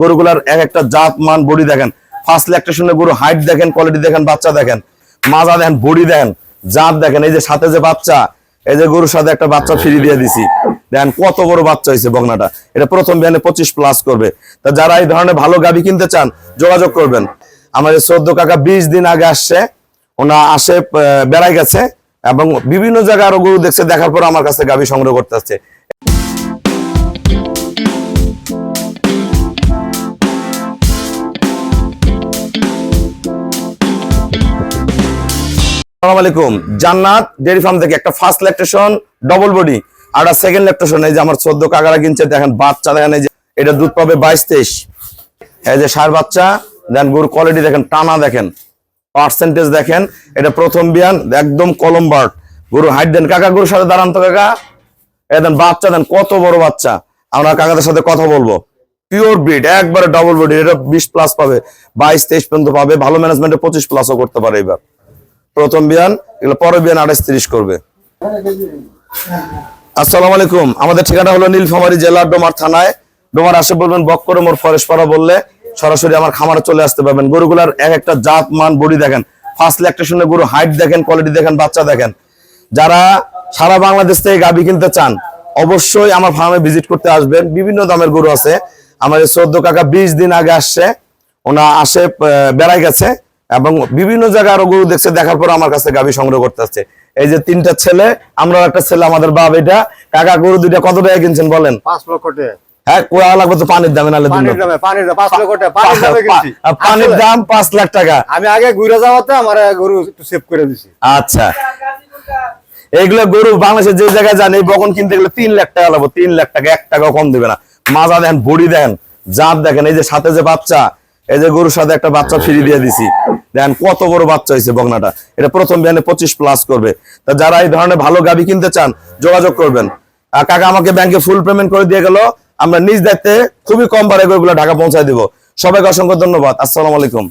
গরুগুলার এক একটা জাত, মান, বডি দেখেন। ফার্স্ট ল্যাকটেশনের গরু হাইট দেখেন কোয়ালিটি দেখেন, বাচ্চা দেখেন। মাজা দেখেন বডি দেখেন, জাত দেখেন। এই যে সাথে যে বাচ্চা, এই যে গরুর সাথে একটা বাচ্চা ফ্রি দিয়ে দিছি। দেখেন কত বড় বাচ্চা হয়েছে বগনাটা এটা প্রথম বিয়ানে পঁচিশ প্লাস করবে। তা যারা এই ধরনের ভালো গাবি কিনতে চান, যোগাযোগ করবেন। আমাদের সদ্য কাকা বিশ দিন আগে আসছে। ওনা আসে বেড়াই গেছে এবং বিভিন্ন জায়গায় আরও গরু দেখছে, দেখার পর আমার কাছে গাবি সংগ্রহ করতে আসছে। জান্নাত ডেয়ারি ফার্ম একটা ফার্স্ট ডবল বডি আর একটা সেকেন্ড এই যে আমার চোদ্দ কিনছে, দেখেন বাচ্চা, দেখেন এই যে, এটা দুধ পাবে বাইশ তেইশ। এই যে বাচ্চা, দেন কোয়ালিটি দেখেন, টানা দেখেন পার্সেন্টেজ দেখেন, এটা প্রথম বিয়ান, একদম কলম গরু হাইট দেন, কাকা গরুর সাথে দাঁড়ান তো কাকা। দেন বাচ্চা দেন, কত বড় বাচ্চা। আমরা কাকাদের সাথে কথা বলব। পিওর ব্রিড একবারে ডবল বডি এটা বিশ প্লাস পাবে, বাইশ তেইশ পর্যন্ত পাবে, ভালো ম্যানেজমেন্টে পঁচিশ প্লাসও করতে পারে এবার। প্রথম বিয়ান, এগুলো পরের বিয়ান আঠাশ তিরিশ করবে। আসসালামু আলাইকুম। আমাদের ঠিকানা হলো নীলফামারী জেলার ডোমার থানায়। ডোমার আসে বলবেন, বক করে মোর ফরেশ পাড়া বললে সরাসরি আমার খামারে চলে আসতে পারবেন। গরুগুলার এক একটা জাত, মান, বডি দেখেন। ফার্স্ট ল্যাকটেশনের গরু হাইট দেখেন কোয়ালিটি দেখেন, বাচ্চা দেখেন। যারা সারা বাংলাদেশ থেকে গাবি কিনতে চান, অবশ্যই আমার ফার্মে ভিজিট করতে আসবেন। বিভিন্ন দামের গরু আছে। আমাদের চোদ্দ কাকা বিশ দিন আগে আসছে। ওনা আসে বেড়াই গেছে। এবং বিভিন্ন জায়গায় আরও গরু দেখছে দেখার পর আমার কাছে গাবি সংগ্রহ করতে আসছে এই যে তিনটা ছেলে আমরা একটা ছেলে আমাদের বাপ এটা। কাকা গরু দুইটা কত টাকা কিনছেন বলেন? পাঁচ লক্ষ টাকা। হ্যাঁ কোয়া লাগবে তো পানির দামে নালে পানির দামে পানির দামে পাঁচ লক্ষ টাকা পানির দামে কিনছি। পানির আসলে দাম পাঁচ লাখ টাকা। আমি আগে ঘুরে যাওয়াতে আমার গরু একটু সেভ করে দিছি। আচ্ছা। এইগুলো গরু বাংলাদেশে যে জায়গায় যান এই বকন কিনতে গেলে তিন লাখ টাকা লাগবে তিন লাখ টাকা এক টাকা কম দিবে না। মাজা দেন বড়ি দেন জাত দেখেন এই যে সাথে যে বাচ্চা এই যে গরুর সাথে একটা বাচ্চা ফ্রি দিয়ে দিছি। দেখেন কত বড় বাচ্চা হয়েছে বগনাটা এটা প্রথম ব্যানে পঁচিশ প্লাস করবে। তা যারা এই ধরনের ভালো গাবি কিনতে চান, যোগাযোগ করবেন। আর কাকা আমাকে ব্যাংকে ফুল পেমেন্ট করে দিয়ে গেল। আমরা নিজ দায়িত্বে খুবই কম ভাড়া গরুগুলো ঢাকা পৌঁছায় দিব। সবাইকে অসংখ্য ধন্যবাদ। আসসালাম আলাইকুম।